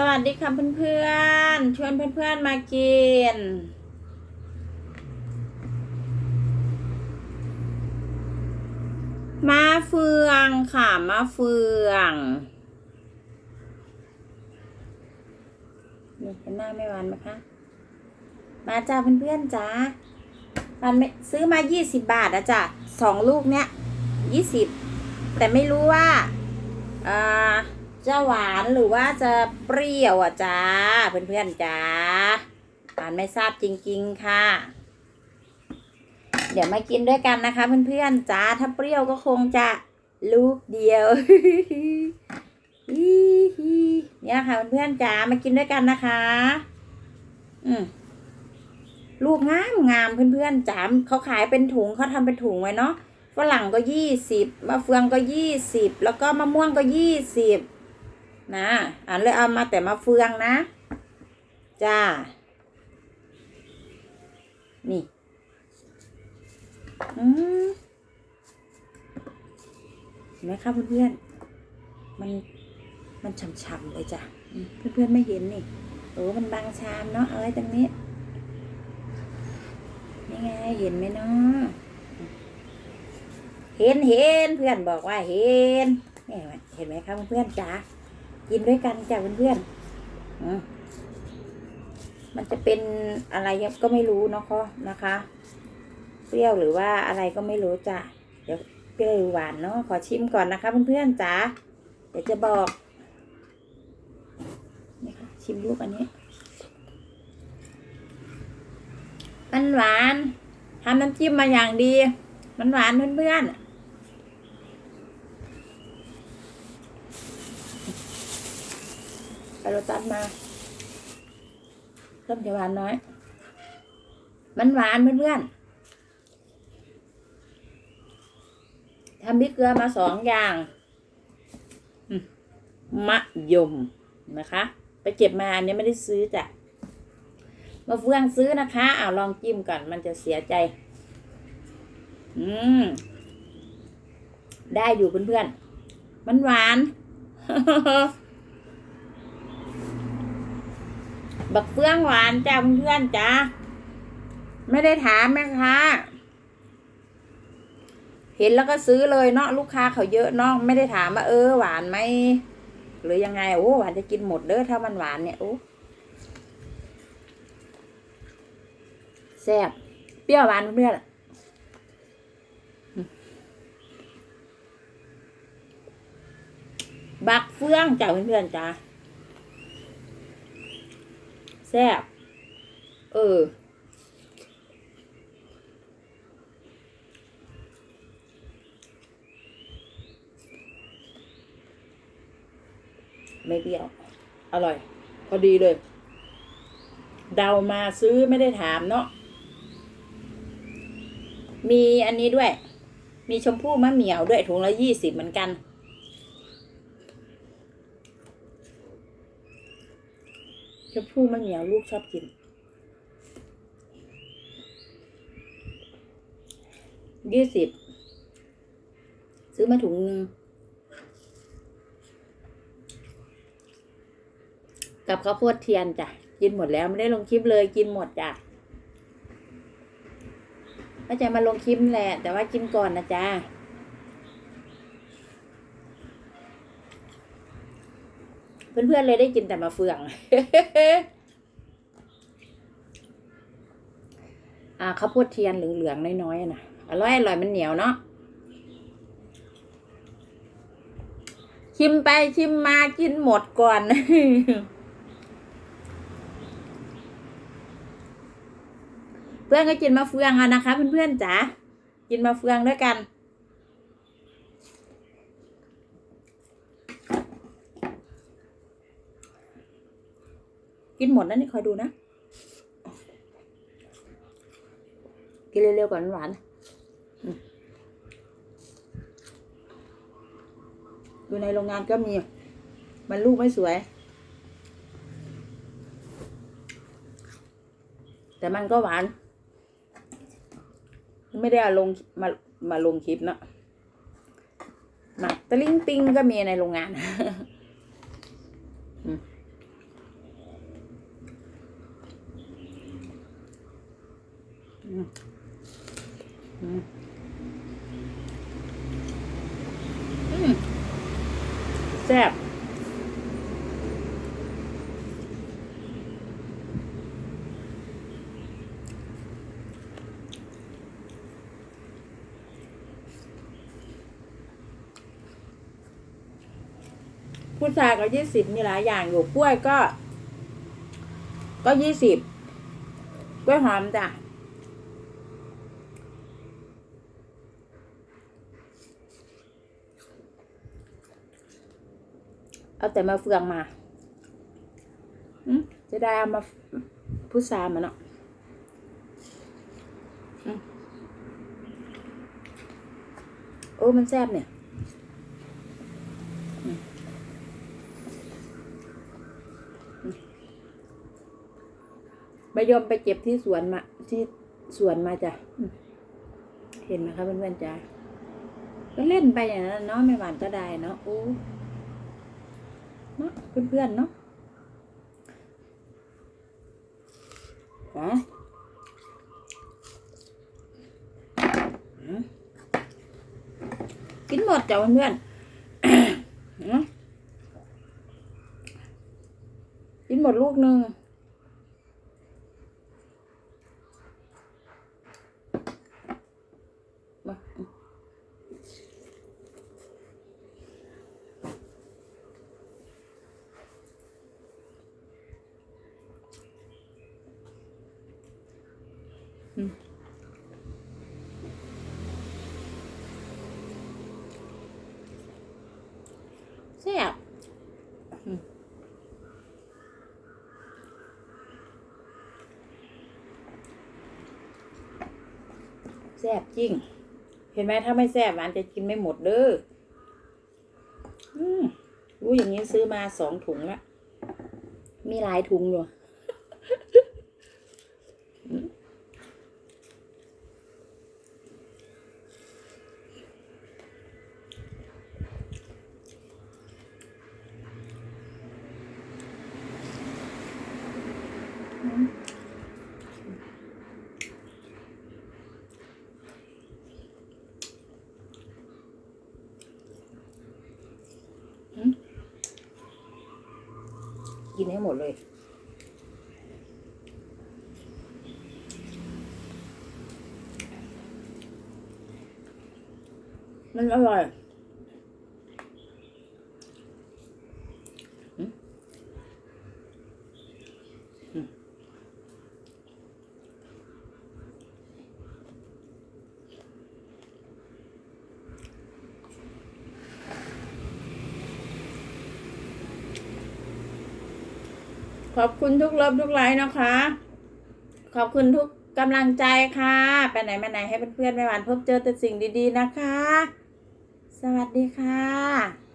สวัสดีค่ะเพื่อนๆ ชวนเพื่อนๆมากิน มาเฟืองค่ะมาเฟืองนี่เห็นหน้าไม่หวานไหมคะ มาจ้าเพื่อนๆจ้ามันไม่ซื้อมายี่สิบบาทอะจ้ะสองลูกเนี้ยยี่สิบแต่ไม่รู้ว่าอ่า จะหวานหรือว่าจะเปรี้ยวอะจ้าเพื่อนๆจ้าหวานไม่ทราบจริง ๆ ค่ะ เดี๋ยวมากินด้วยกันนะคะ เพื่อนๆจ้าถ้าเปรี้ยวก็คงจะลูกเดียวเนี่ยค่ะเพื่อนๆจ้ามากินด้วยกันนะคะ อืมลูกงามงามเพื่อนๆจ๋าเขาขายเป็นถุงเขาทำเป็นถุงไว้เนาะฝรั่งก็ยี่สิบมะเฟืองก็ยี่สิบแล้วก็มะม่วงก็ยี่สิบ นะอ่านเลยเอามาแต่มะเฟืองนะ จ้า นี่ อืมเห็นไหมคะเพื่อนๆ มันมันฉ่ำๆเลยจ้ะ เพื่อนๆไม่เห็นนี่โอ้มันบางชามเนาะ เอาไว้ตรงนี้ นี่ไง เห็นไหมเนาะ เห็นเห็นเพื่อนบอกว่าเห็นเนี่เห็นไหมคะเพื่อนๆจ๋า กินด้วยกันจ้ะเพื่อนๆอืมมันจะเป็นอะไรก็ไม่รู้เนาะคะนะคะ เปรี้ยวหรือว่าอะไรก็ไม่รู้จ้ะเดี๋ยวเปรี้ยวหรือหวานเนาะขอชิมก่อนนะคะเพื่อนๆจ๋าเดี๋ยวจะบอกนี่ค่ะชิมลูกอันนี้มันหวานทำน้ำจิ้มมาอย่างดี มันหวานเพื่อนๆไป โรตัสมาเพิ่มจะหวานน้อย มันหวานเพื่อนๆทำพริกเกลือมาสองอย่างมมะยมนะคะ ไปเก็บมาอันนี้ไม่ได้ซื้อจ้ะมาเฟืองซื้อนะคะอ้าวลองจิ้มก่อนมันจะเสียใจ อืม ได้อยู่เพื่อนๆ มันหวาน บักเฟืองหวานจ้าเพื่อนจ้าไม่ได้ถามแม่ค้าเห็นแล้วก็ซื้อเลยเนาะลูกค้าเขาเยอะเนาะไม่ได้ถามว่าเออหวานไหมหรือยังไงโอ้หวานจะกินหมดเด้อถ้ามันหวานเนี่ยโอ้แซ่บเปรี้ยวหวานเพื่อนบักเฟืองจ้าเพื่อนๆจ้า แซ่บ เออ ไม่เปรี้ยว อร่อย พอดีเลย เดามาซื้อไม่ได้ถามเนาะ มีอันนี้ด้วย มีชมพู่มะเหมี่ยวด้วยถุงละยี่สิบเหมือนกัน ชมพู่มะเหมียวลูกชอบกิน ยี่สิบ ซื้อมาถุงหนึ่งกับข้าวโพดเทียนจ้ะ กินหมดแล้วไม่ได้ลงคลิปเลยกินหมดจ้ะก็จะมาลงคลิปแหละ แต่ว่ากินก่อนนะจ๊ะ เพื่อนๆเลยได้กินแต่มาเฟือง อ่าข้าวโพดเทียนเหลืองๆน้อยๆนะอร่อยอร่อยมันเหนียวเนาะชิมไปชิมมากินหมดก่อนเพื่อนก็กินมาเฟืองอะนะคะเพื่อนๆจ๋ากินมาเฟืองด้วยกัน กินหมดนะนี่คอยดูนะ กินเร็วๆก่อนหวานอยู่ในโรงงานก็มี มันลูกไม่สวย แต่มันก็หวาน ไม่ได้เอาลงมามาลงคลิปเนอะมักตะลิงปิงก็มีในโรงงาน อืม อืมอืมอืม แซ่บผู้ชาก็ยี่สิบมีหลายอย่างอยู่กล้วยก็ ก็ยี่สิบกล้วยหอมจ้ะ เอาแต่มาเฟืองมาอืมจะได้เอามาพุทรามาเนาะอืมโอ้ มันแซ่บเนี่ยอืมอืมใบยมไปเก็บที่สวนมา ที่สวนมาจ้ะอืมเห็นไหมคะเพื่อนๆจ้ะก็เล่นไปอย่างนั้นเนาะไม่หวานก็ได้เนาะโอ้ เนาะเพื่อนๆเนาะฮะอืมกินหมดจ้ะเพื่อนๆอืมกินหมดลูกหนึ่งมา แซ่บจริง เห็นไหมถ้าไม่แซ่บหวานจะกินไม่หมดเด้ออือรู้อย่างนี้ซื้อมาสองถุงละมีหลายถุงอยู่ กินให้หมดเลยมันอร่อย ขอบคุณทุกเลิฟทุกไลค์นะคะ ขอบคุณทุกกำลังใจค่ะ ไปไหนมาไหนให้เพื่อนๆไม่หวานพบเจอแต่สิ่งดีๆนะคะ สวัสดีค่ะ